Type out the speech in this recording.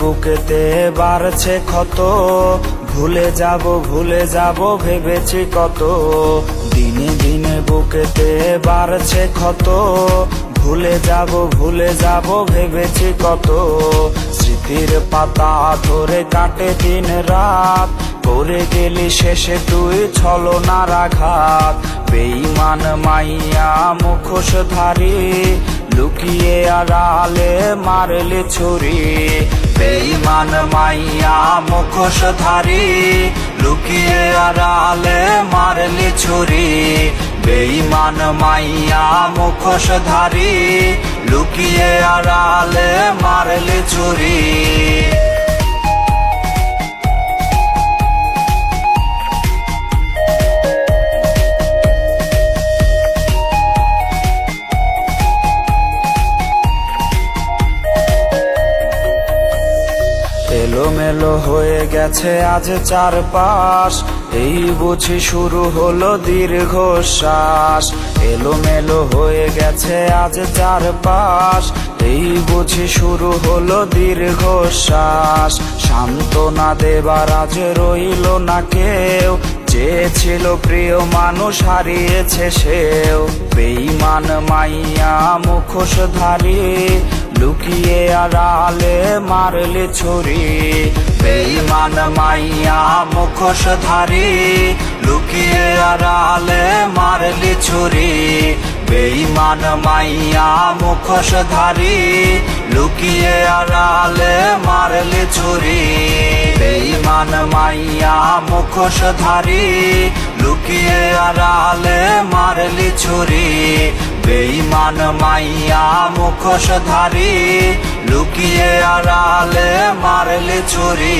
বুকেতে বাড়ছে ক্ষত। ভুলে যাব ভুলে যাব, ভেবেছি কত। দিনে দিনে বুকেতে বাড়ছে ক্ষত। ভুলে যাব ভুলে যাব, ভেবেছি কত। স্মৃতির পাতা ধরে কাটে দিন রাত। করে গেলি শেষে তুই ছলনার আঘাত বেইমান মাইয়া মুখোশধারী। লুকিয়ে আড়ালে মারলে ছুরি। বেইমান মাইয়া মুখোশধারী লুকিয়ে আড়ালে মারলি ছুরি। বেইমান মাইয়া মুখোশধারী লুকিয়ে আড়ালে মারলি ছুরি। এলোমেলো হয়ে গেছে আজ চারপাশ। এই বুঝি শুরু হলো দীর্ঘ শ্বাস এলোমেলো হয়ে গেছে আজ চারপাশ। এই বুঝি শুরু হলো দীর্ঘ শ্বাস সান্ত্বনা দেবার আজ রইল না কেউ। চেয়েছিল প্রিয় মানুষ হারিয়েছে সেও। বেইমান মাইয়া মুখোশধারী। লুকিয়ে আড়ালে মারলে ছুরি। বেইমান মাইয়া মুখোশধারী, লুকিয়ে আড়ালে মারলে ছুরি। বেইমান মাইয়া মুখোশধারী, লুকিয়ে আড়ালে মারলে ছুরি। বেইমান মাইয়া মুখোশধারী, লুকিয়ে আড়ালে মারলি ছুরি। বেইমান মাইয়া মুখোশধারী লুকিয়ে আড়ালে মারলে ছুরি